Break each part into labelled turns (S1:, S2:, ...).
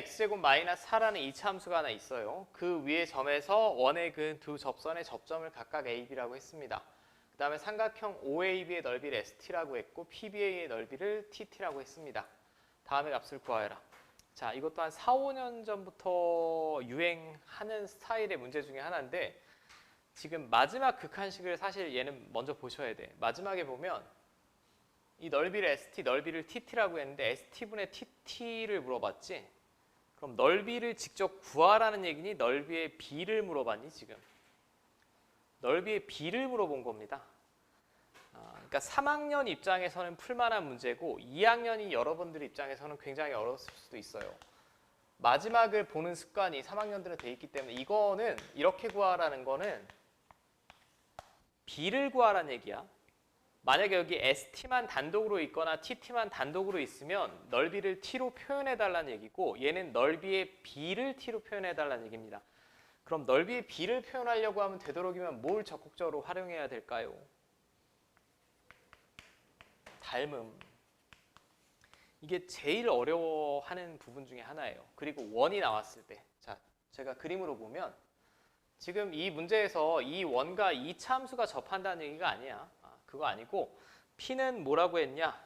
S1: x제곱 마이너스 4라는 이차 함수가 하나 있어요. 그 위의 점에서 원의 근 두 접선의 접점을 각각 a, b라고 했습니다. 그 다음에 삼각형 OAB의 넓이를 ST라고 했고 PBA의 넓이를 TT라고 했습니다. 다음의 값을 구하여라. 자, 이것도 한 4, 5년 전부터 유행하는 스타일의 문제 중에 하나인데 지금 마지막 극한식을 사실 얘는 먼저 보셔야 돼. 마지막에 보면 이 넓이를 ST, 넓이를 TT라고 했는데 ST분의 TT를 물어봤지? 그럼 넓이를 직접 구하라는 얘기니 넓이의 B를 물어봤니 지금? 넓이의 B를 물어본 겁니다. 아, 그러니까 3학년 입장에서는 풀만한 문제고 2학년이 여러분들 입장에서는 굉장히 어려웠을 수도 있어요. 마지막을 보는 습관이 3학년들은 돼 있기 때문에 이거는 이렇게 구하라는 거는 B를 구하라는 얘기야. 만약에 여기 ST만 단독으로 있거나 TT만 단독으로 있으면 넓이를 T로 표현해 달라는 얘기고 얘는 넓이의 B를 T로 표현해 달라는 얘기입니다. 그럼 넓이의 B를 표현하려고 하면 되도록이면 뭘 적극적으로 활용해야 될까요? 닮음. 이게 제일 어려워하는 부분 중에 하나예요. 그리고 원이 나왔을 때. 자, 제가 그림으로 보면 지금 이 문제에서 이 원과 이 참수가 접한다는 얘기가 아니야. 아, 그거 아니고 P는 뭐라고 했냐?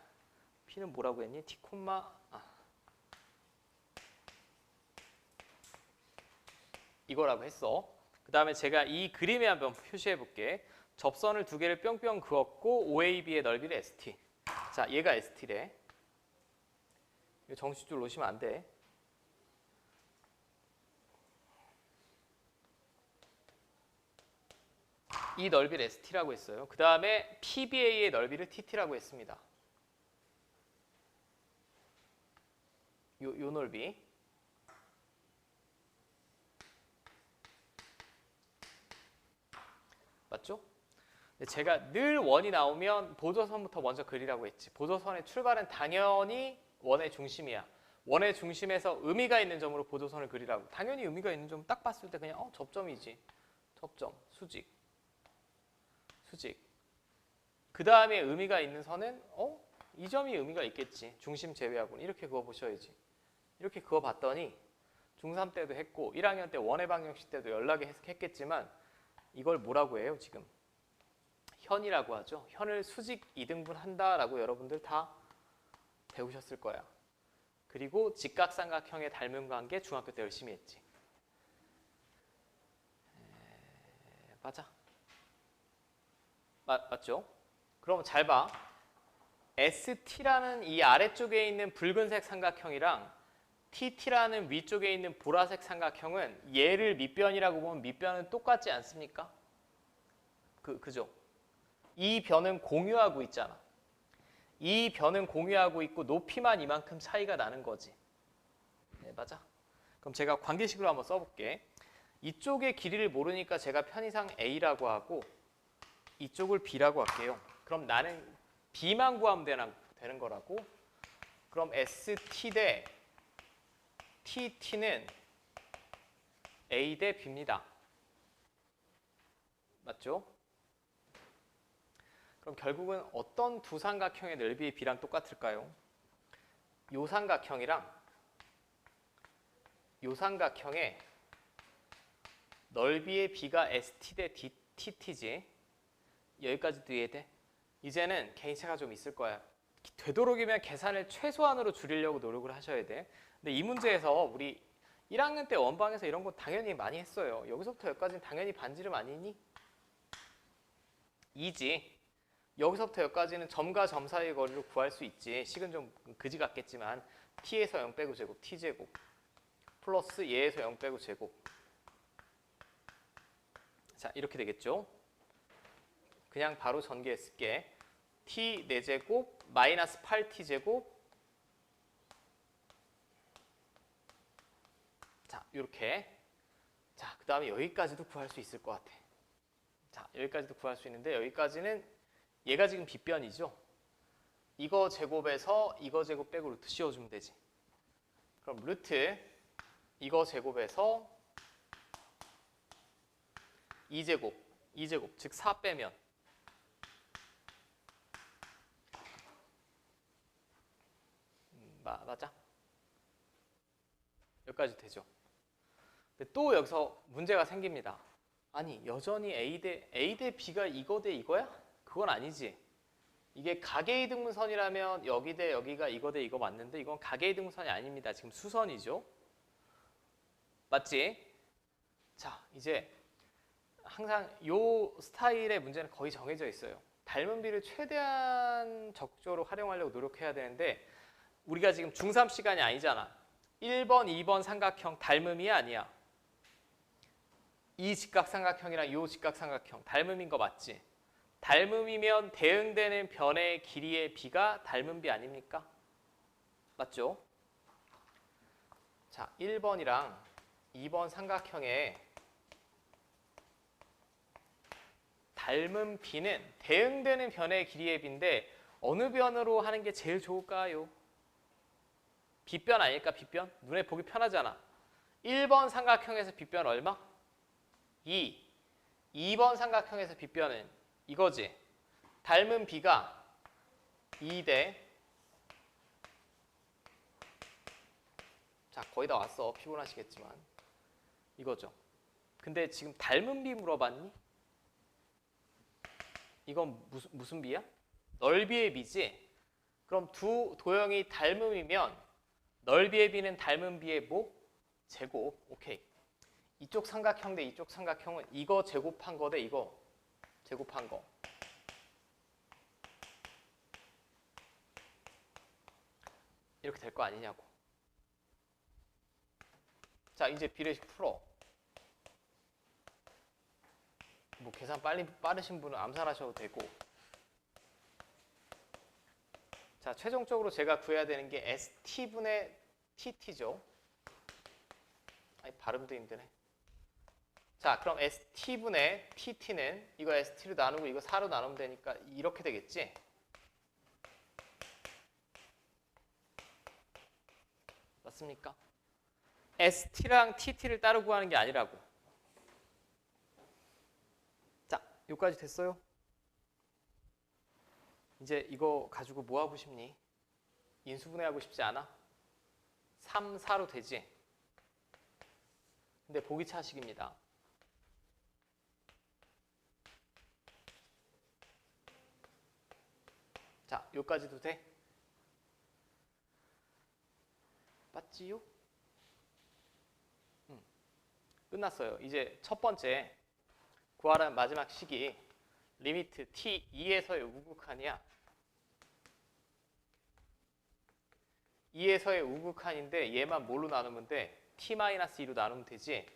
S1: P는 뭐라고 했니? T 아. 이거라고 했어. 그 다음에 제가 이 그림에 한번 표시해 볼게. 접선을 두 개를 뿅뿅 그었고 OAB의 넓이를 ST. 자, 얘가 ST래. 정식줄 놓으시면 안 돼. 이 넓이를 ST라고 했어요. 그 다음에 PBA의 넓이를 TT라고 했습니다. 요, 요 넓이. 맞죠? 제가 늘 원이 나오면 보조선부터 먼저 그리라고 했지. 보조선의 출발은 당연히 원의 중심이야. 원의 중심에서 의미가 있는 점으로 보조선을 그리라고. 당연히 의미가 있는 점 딱 봤을 때 그냥 어 접점이지. 접점, 수직. 수직. 그 다음에 의미가 있는 선은 어? 이 점이 의미가 있겠지. 중심 제외하고는 이렇게 그어 보셔야지. 이렇게 그어 봤더니 중3 때도 했고 1학년 때 원의 방정식 때도 연락이 했- 했겠지만 이걸 뭐라고 해요 지금? 현이라고 하죠. 현을 수직 이등분 한다라고 여러분들 다 배우셨을 거야. 그리고 직각삼각형의 닮은 관계 중학교 때 열심히 했지. 에, 맞아. 맞, 맞죠? 그럼 잘 봐. ST라는 이 아래쪽에 있는 붉은색 삼각형이랑 TT라는 위쪽에 있는 보라색 삼각형은 얘를 밑변이라고 보면 밑변은 똑같지 않습니까? 그, 그죠? 이 변은 공유하고 있잖아. 이 변은 공유하고 있고 높이만 이만큼 차이가 나는 거지. 네, 맞아. 그럼 제가 관계식으로 한번 써볼게. 이쪽의 길이를 모르니까 제가 편의상 A라고 하고 이쪽을 B라고 할게요. 그럼 나는 B만 구하면 되는, 되는 거라고. 그럼 ST 대 TT는 A 대 B입니다. 맞죠? 그럼 결국은 어떤 두 삼각형의 넓이의 B랑 똑같을까요? 요 삼각형이랑 요 삼각형의 넓이의 B가 ST 대 TT지. 여기까지도 이해돼? 이제는 개인차가 좀 있을 거야. 되도록이면 계산을 최소한으로 줄이려고 노력을 하셔야 돼. 근데 이 문제에서 우리 1학년 때 원방에서 이런 거 당연히 많이 했어요. 여기서부터 여기까지는 당연히 반지름 아니니? 이지. 여기서부터 여기까지는 점과 점 사이의 거리를 구할 수 있지. 식은 좀 그지 같겠지만 t에서 0 빼고 제곱 t 제곱 플러스 얘에서 0 빼고 제곱. 자 이렇게 되겠죠. 그냥 바로 전개했을게. t 4제곱 마이너스 8t 제곱 자 이렇게 자 그 다음에 여기까지도 구할 수 있을 것 같아. 자 여기까지도 구할 수 있는데 여기까지는 얘가 지금 빗변이죠. 이거 제곱에서 이거 제곱 빼고 루트 씌워주면 되지. 그럼 루트 이거 제곱에서 2제곱, 2제곱, 즉 4 빼면 음, 마, 맞아? 여기까지 되죠. 근데 또 여기서 문제가 생깁니다. 아니 여전히 A 대 A 대 B가 이거 대 이거야? 그건 아니지. 이게 가계의 등분선이라면 여기 대 여기가 이거 대 이거 맞는데 이건 가계의 등분선이 아닙니다. 지금 수선이죠. 맞지? 자 이제 항상 요 스타일의 문제는 거의 정해져 있어요. 닮은 비를 최대한 적극적으로 활용하려고 노력해야 되는데 우리가 지금 중3 시간이 아니잖아. 1번, 2번 삼각형 닮음이 아니야. 이 직각삼각형이랑 이 직각삼각형 닮음인 거 맞지? 닮음이면 대응되는 변의 길이의 비가 닮은 비 아닙니까? 맞죠? 자, 1번이랑 2번 삼각형의 닮은 비는 대응되는 변의 길이의 비인데 어느 변으로 하는 게 제일 좋을까요? 빗변 아닐까 빗변? 눈에 보기 편하잖아. 1번 삼각형에서 빗변 얼마? 2. 2번 삼각형에서 빗변은 이거지. 닮은 비가 2대 자 거의 다 왔어. 피곤하시겠지만 이거죠. 근데 지금 닮은 비 물어봤니? 이건 무슨 무슨 비야? 넓이의 비지. 그럼 두 도형이 닮음이면 넓이의 비는 닮은 비의 뭐? 제곱. 오케이. 이쪽 삼각형 대 이쪽 삼각형은 이거 제곱한 거 대 이거 제곱한 거. 이렇게 될 거 아니냐고. 자, 이제 비례식 풀어. 뭐 계산 빨리 빠르신 분은 암살하셔도 되고. 자, 최종적으로 제가 구해야 되는 게 ST분의 TT죠. 아니, 발음도 힘드네. 자, 그럼 ST분의 TT는 이거 ST로 나누고 이거 4로 나누면 되니까 이렇게 되겠지? 맞습니까? ST랑 TT를 따로 구하는 게 아니라고. 자, 여기까지 됐어요? 이제 이거 가지고 뭐 하고 싶니? 인수분해하고 싶지 않아? 3, 4로 되지? 근데 보기 차식입니다. 자, 여기까지도 돼? 맞지요? 음, 끝났어요. 이제 첫 번째 구하라는 마지막 식이 리미트 t 2에서의 우극한이야. 2에서의 우극한인데 얘만 뭘로 나누면 돼? t-2로 나누면 되지.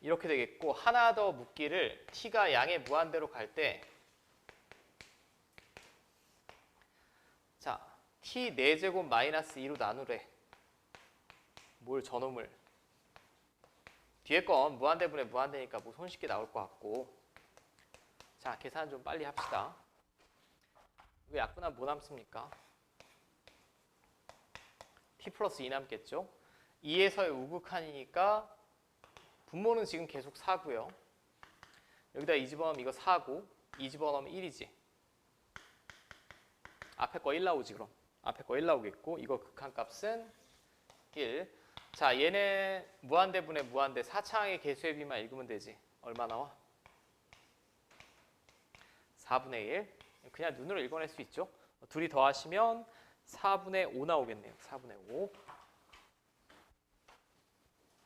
S1: 이렇게 되겠고 하나 더 묻기를 t가 양의 무한대로 갈 때 자, t 4제곱 마이너스 2로 나누래. 뭘 저놈을. 뒤에 건 무한대분의 무한대니까 뭐 손쉽게 나올 것 같고. 자, 계산 좀 빨리 합시다. 왜 약분하면 뭐 남습니까? t 플러스 2 남겠죠? 2에서의 우극한이니까 분모는 지금 계속 4고요. 여기다 2 집어넣으면 이거 4고 2 집어넣으면 1이지. 앞에 거 1 나오지 그럼. 앞에 거 1 나오겠고 이거 극한값은 1. 자 얘네 무한대분의 무한대 4차항의 개수의 비만 읽으면 되지. 얼마 나와? 4분의 1. 그냥 눈으로 읽어낼 수 있죠. 둘이 더하시면 4분의 5 나오겠네요. 4분의 5.